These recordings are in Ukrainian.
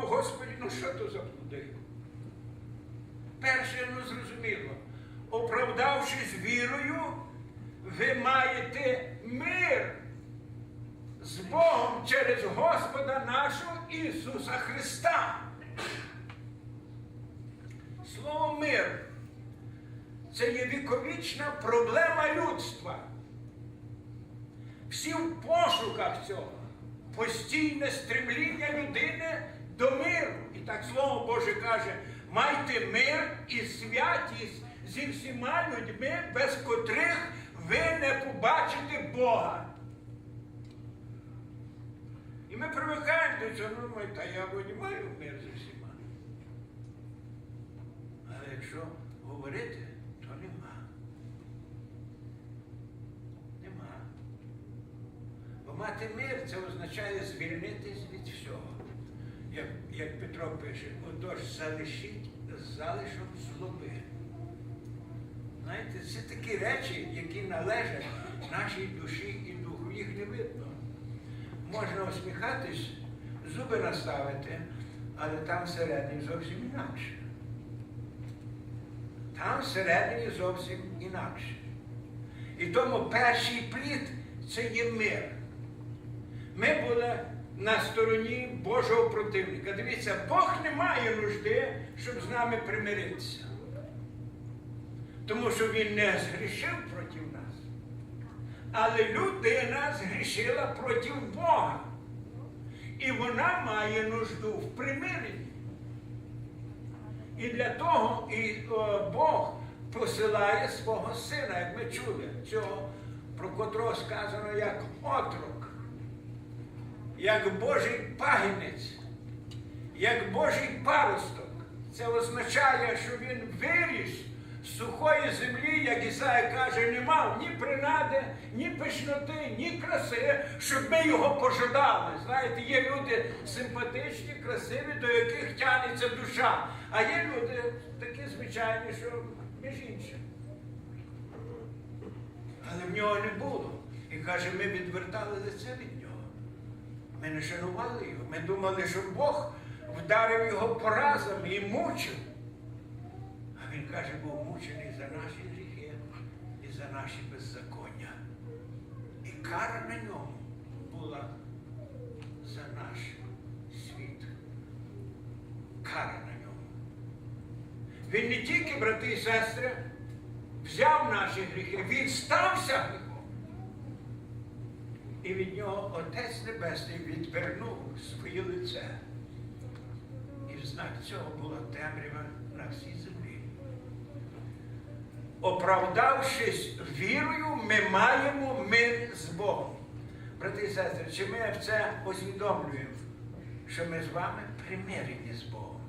думав, Господи, ну що то за плоди? Перше, ну зрозуміло, оправдавшись вірою, ви маєте мир з Богом через Господа нашого Ісуса Христа. Слово мир це є віковічна проблема людства. Всі в пошуках цього. Постійне стремління людини до миру. І так Слово Боже каже, майте мир і святість зі всіма людьми, без котрих ви не побачите Бога. І ми привикаємо до цього, ну, ми, та я вроді маю мир зі всіма. Але якщо говорити, то нема. Нема. Бо мати мир це означає звільнитись від всього. Як, як Петро пише, отож залишіть залишок злоби. Знаєте, це такі речі, які належать нашій душі і духу. Їх не видно. Можна усміхатись, зуби наставити, але там всередині зовсім інакше. Там всередині зовсім інакше. І тому перший плід це є мир. Ми були на стороні Божого противника. Дивіться, Бог не має нужди, щоб з нами примиритися. Тому що Він не згрішив проти нас. Але людина згрішила проти Бога. І вона має нужду в примиренні. І для того і о, Бог посилає свого сина, як ми чули, цього, про котрого сказано як отрок, як Божий пагінець, як Божий паросток. Це означає, що він виріс з сухої землі, як Ісая каже, не мав ні принади, ні пишноти, ні краси, щоб ми його пожадали. Знаєте, є люди симпатичні, красиві, до яких тянеться душа. А є люди такі звичайні, що між іншим. Але в нього не було. І каже, ми відвертали лице від нього. Ми не шанували його. Ми думали, що Бог вдарив його поразами і мучив. А він каже, був мучений за наші гріхи і за наші беззаконня. І кара на ньому була за наш світ. Кара на ньому. Він не тільки, брати і сестри, взяв наші гріхи, він стався. І від нього Отець Небесний відвернув своє лице. І в знак цього була темрява на всій землі. Оправдавшись вірою, ми маємо мир з Богом. Брати і сестри, чи ми це усвідомлюємо, що ми з вами примирені з Богом?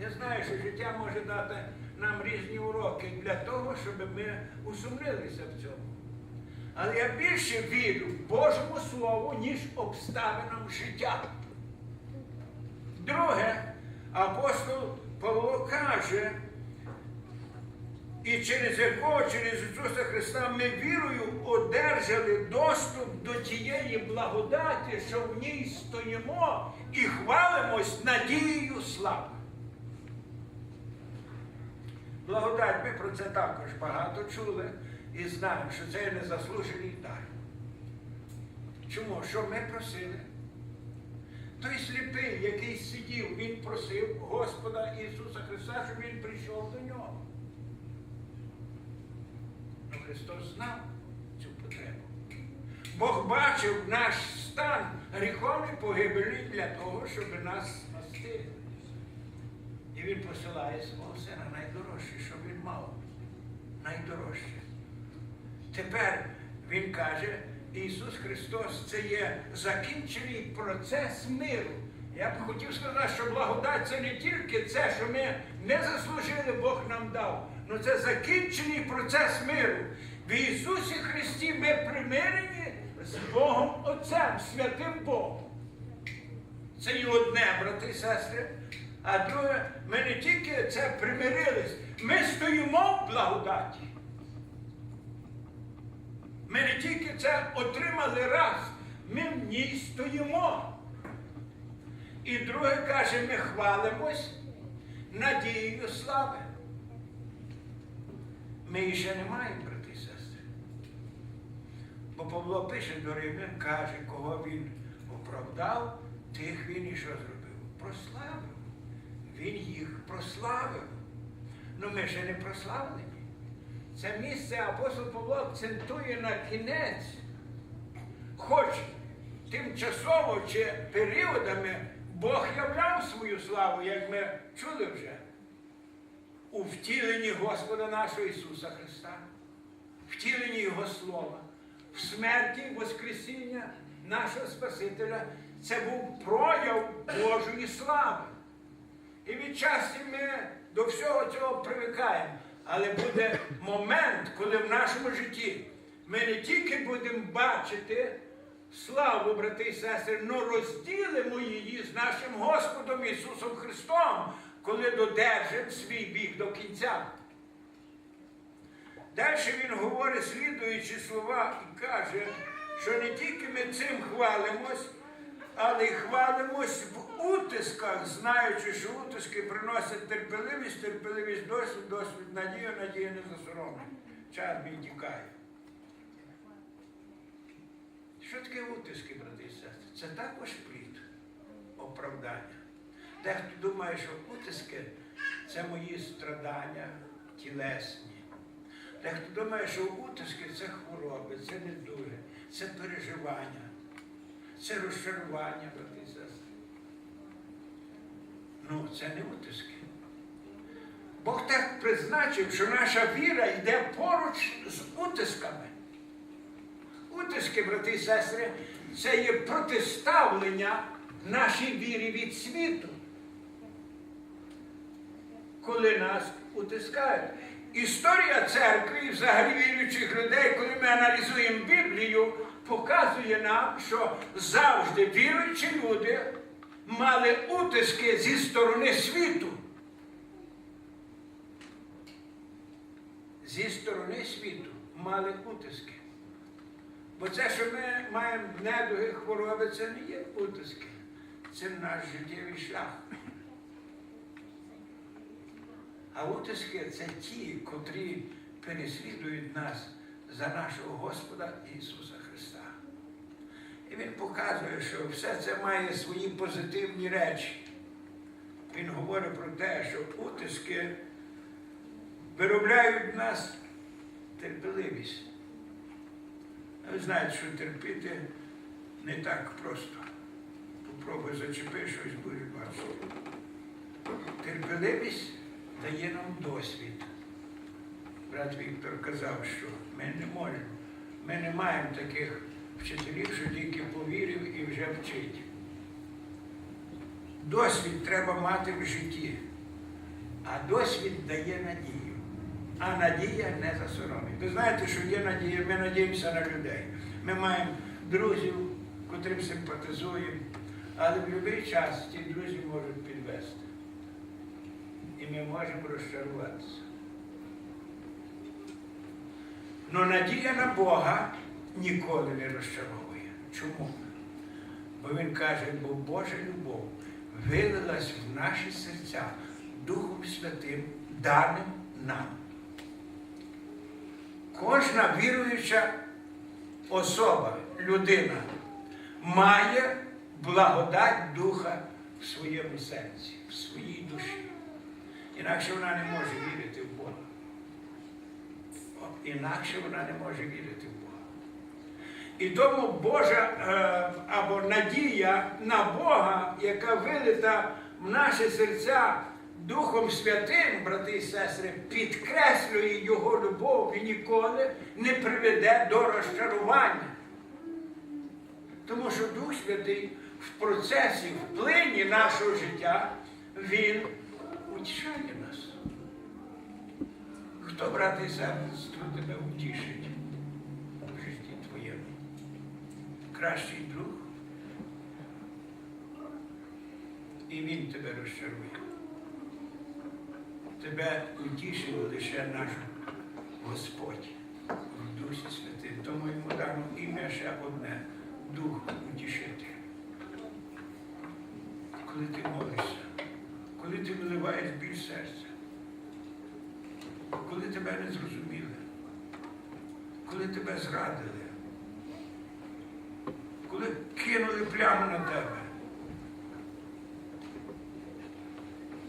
Я знаю, що життя може дати нам різні уроки для того, щоб ми усумнилися в цьому. Але я більше вірю Божому Слову, ніж обставинам життя. Друге, апостол Павло каже, і через якого, через Ісуса Христа ми вірою одержали доступ до тієї благодаті, що в ній стоїмо і хвалимось надією слави. Благодать, ми про це також багато чули і знаємо, що це незаслужений дар. Чому? Що ми просили? Той сліпий, який сидів, він просив Господа Ісуса Христа, щоб Він прийшов до нього. Ну, Христос знав цю потребу. Бог бачив наш стан гріховний погибелі для того, щоб нас спасти. І Він посилає свого сина найдорожче, що він мав. Найдорожче. Тепер Він каже, Ісус Христос це є закінчений процес миру. Я б хотів сказати, що благодать це не тільки це, що ми не заслужили, Бог нам дав, але це закінчений процес миру. В Ісусі Христі ми примирені з Богом Отцем, святим Богом. Це і одне, брати і сестри. А друге, ми не тільки це примирились, ми стоїмо в благодаті. Ми не тільки це отримали раз, ми в ній стоїмо. І друге каже, ми хвалимось надією слави. Ми ще не маємо, брати і сестри. Бо Павло пише до Римлян, каже, кого він оправдав, тих він і що зробив? Прославив. Він їх прославив. Ну ми ще не прославлені. Це місце апостол Павло акцентує на кінець. Хоч тимчасово чи періодами Бог являв свою славу, як ми чули вже, у втіленні Господа нашого Ісуса Христа, втіленні Його Слова, в смерті Воскресіння нашого Спасителя. Це був прояв Божої слави. І відчасті ми до всього цього привикаємо. Але буде момент, коли в нашому житті ми не тільки будемо бачити славу, брати і сестри, але розділимо її з нашим Господом Ісусом Христом, коли додержимо свій бік до кінця. Далі він говорить слідуючі слова і каже, що не тільки ми цим хвалимось, але й хвалимось в утисках, знаючи, що утиски приносять терпеливість, терпеливість досвід, досвід, надію, надія не засоромлена. Час мій тікає. Що таке утиски, брати і сестри? Це також плід оправдання. Дехто думає, що утиски це мої страдання тілесні. Дехто думає, що утиски це хвороби, це недуги, це переживання, це розчарування, брати і сестри. Ну, це не утиски. Бог так призначив, що наша віра йде поруч з утисками. Утиски, брати і сестри, це є протиставлення нашій вірі від світу. Коли нас утискають. Історія церкви і взагалі віруючих людей, коли ми аналізуємо Біблію, показує нам, що завжди віруючі люди мали утиски зі сторони світу. Зі сторони світу мали утиски. Бо це, що ми маємо недуги, хвороби, це не є утиски. Це наш життєвий шлях. А утиски це ті, котрі переслідують нас за нашого Господа Ісуса. І Він показує, що все це має свої позитивні речі. Він говорить про те, що утиски виробляють в нас терпеливість. Ви знаєте, що терпіти не так просто. Попробуй зачепи щось, будеш бачити. Терпеливість дає нам досвід. Брат Віктор казав, що ми не можемо, ми не маємо таких вчителів, що тільки повірив і вже вчить. Досвід треба мати в житті, а досвід дає надію. А надія не засоромить. Ви знаєте, що є надія, ми надіємося на людей. Ми маємо друзів, котрим симпатизуємо, але в будь-який час ті друзі можуть підвести. І ми можемо розчаруватися. Но надія на Бога ніколи не розчаровує. Чому? Бо Він каже, бо Божа любов вилилась в наші серця Духом Святим, даним нам. Кожна віруюча особа, людина має благодать Духа в своєму серці, в своїй душі. Інакше вона не може вірити в Бога. Інакше вона не може вірити в Бога. І тому Божа е, або надія на Бога, яка вилита в наші серця Духом Святим, брати і сестри, підкреслює Його любов і ніколи не приведе до розчарування. Тому що Дух Святий в процесі, в плині нашого життя, Він утішає нас. Хто, брати і сестри, тебе утішить в житті твоєму? Кращий друг. І він тебе розчарує. Тебе утішив лише наш Господь в Дусі Святим. Тому йому дано ім'я ще одне Дух утішитель. коли ти молишся, коли ти виливаєш біль серця, коли тебе не зрозуміли, коли тебе зрадили, коли пляму на тебе.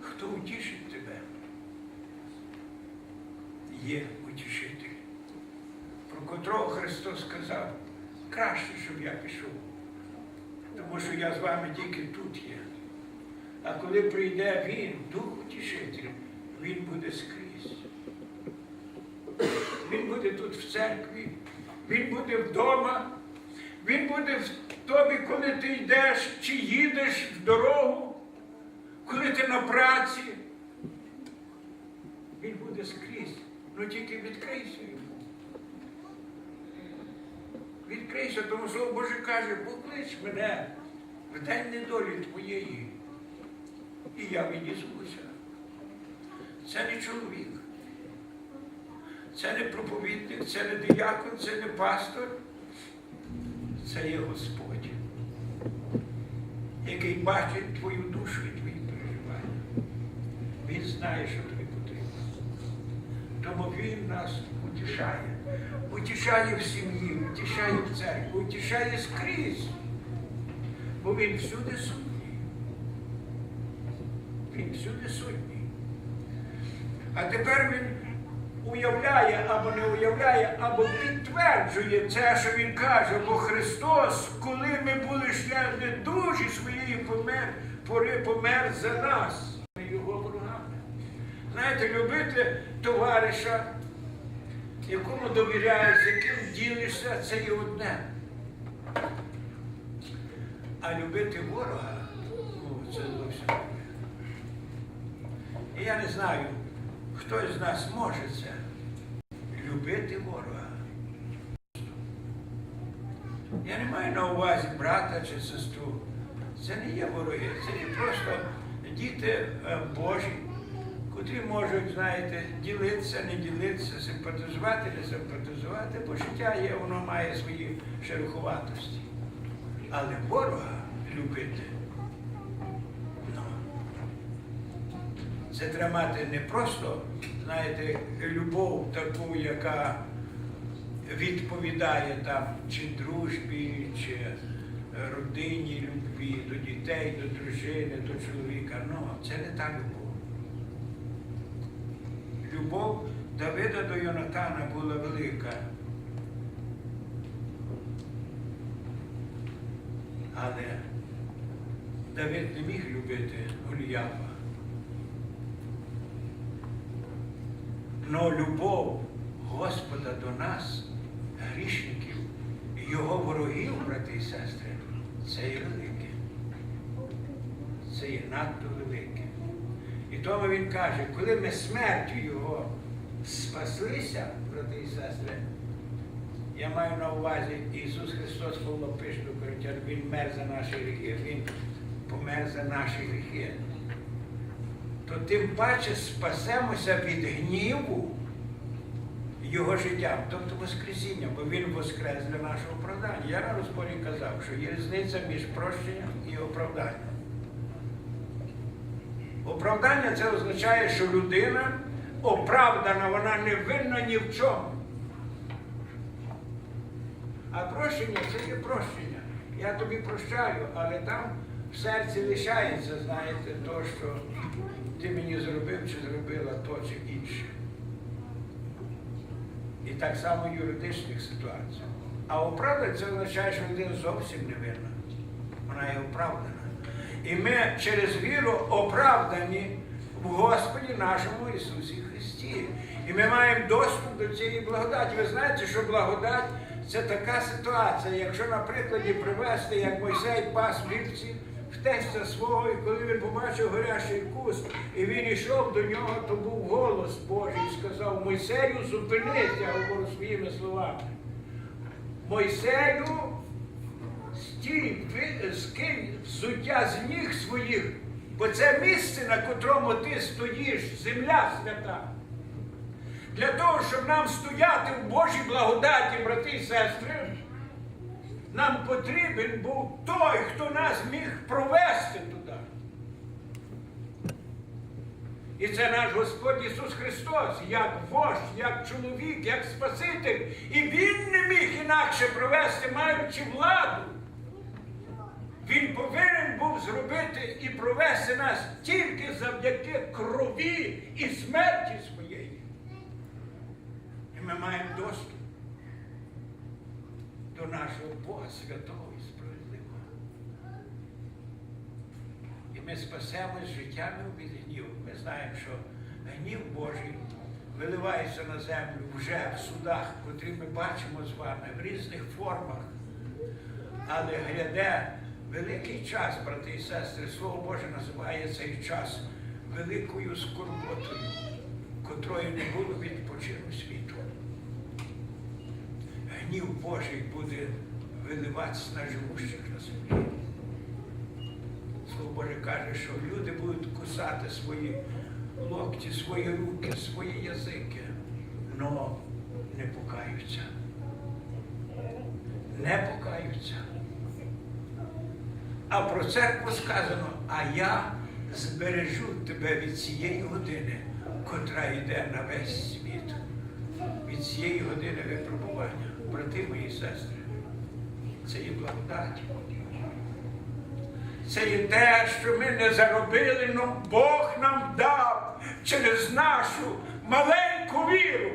Хто утішить тебе? Є утішитель, про котрого Христос сказав, краще, щоб я пішов, тому що я з вами тільки тут є. А коли прийде Він, Дух Утішитель, Він буде скрізь. Він буде тут в церкві, Він буде вдома, Він буде в тобі, коли ти йдеш чи їдеш в дорогу, коли ти на праці. Він буде скрізь. Ну тільки відкрийся йому. Відкрийся, тому слово Боже каже, поклич мене в день недолі твоєї. І я відізвуся. Це не чоловік. Це не проповідник, це не диякон, це не пастор. Це є Господь, який бачить твою душу і твої переживання. Він знає, що тобі потрібно. Тому Він нас утішає. Утішає в сім'ї, утішає в церкві, утішає скрізь. Бо він всюди сутній. Він всюди сутній. А тепер він уявляє або не уявляє, або підтверджує це, що він каже, бо Христос, коли ми були ще не дужі своєї помер, пори помер за нас. Ми його ворогами. Знаєте, любити товариша, якому довіряєш, яким ділишся, це є одне. А любити ворога, ну, це зовсім. І я не знаю, хто з нас може це любити ворога. Я не маю на увазі брата чи сестру. Це не є вороги, це є просто діти е, Божі, котрі можуть, знаєте, ділитися, не ділитися, симпатизувати, не симпатизувати, бо життя є, воно має свої шероховатості. Але ворога любити. Це треба мати не просто, знаєте, любов таку, яка відповідає там чи дружбі, чи родині любві, до дітей, до дружини, до чоловіка. Ну, це не та любов. Любов Давида до Йонатана була велика. Але Давид не міг любити Голіафа. Но любов Господа до нас, грішників, його ворогів, брати і сестри, це є велике. Це є надто велике. І тому він каже, коли ми смертю його спаслися, брати і сестри, я маю на увазі Ісус Христос Павло пише Він мер за наші гріхи, Він помер за наші гріхи. То тим паче спасемося від гніву Його життям, тобто Воскресіння, бо Він воскрес для нашого оправдання. Я на розборі казав, що є різниця між прощенням і оправданням. Оправдання це означає, що людина оправдана, вона не винна ні в чому. А прощення це є прощення. Я тобі прощаю, але там в серці лишається, знаєте, то, що ти мені зробив чи зробила то чи інше. І так само в юридичних ситуаціях. А оправдання це означає, що людина зовсім не винна. Вона є оправдана. І ми через віру оправдані в Господі нашому Ісусі Христі. І ми маємо доступ до цієї благодаті. Ви знаєте, що благодать це така ситуація, якщо на прикладі привести, як Мойсей пас вівці тестя свого, і коли він побачив горящий куст, і він йшов до нього, то був голос Божий сказав, Мойсею, зупинись, я говорю своїми словами. Мойсею, стій, скинь взуття з ніг своїх, бо це місце, на котрому ти стоїш, земля свята. Для того, щоб нам стояти в Божій благодаті, брати і сестри, нам потрібен був той, хто нас міг провести туди. І це наш Господь Ісус Христос, як вождь, як чоловік, як Спаситель. І Він не міг інакше провести, маючи владу. Він повинен був зробити і провести нас тільки завдяки крові і смерті своєї. І ми маємо доступ до нашого Бога святого і справедливого. І ми спасемось життями від гніву. Ми знаємо, що гнів Божий виливається на землю вже в судах, котрі ми бачимо з вами в різних формах. Але гряде великий час, брати і сестри, Слово Боже називає цей час великою скорботою, котрої не було від почину світу. Гнів Божий буде виливатися на живущих на землі. Слово Боже каже, що люди будуть кусати свої локті, свої руки, свої язики, но не покаються. Не покаються. А про церкву сказано, а я збережу тебе від цієї години, котра йде на весь світ. Від цієї години випробування. Брати мої сестри, це є благодать. Це є те, що ми не заробили, але Бог нам дав через нашу маленьку віру.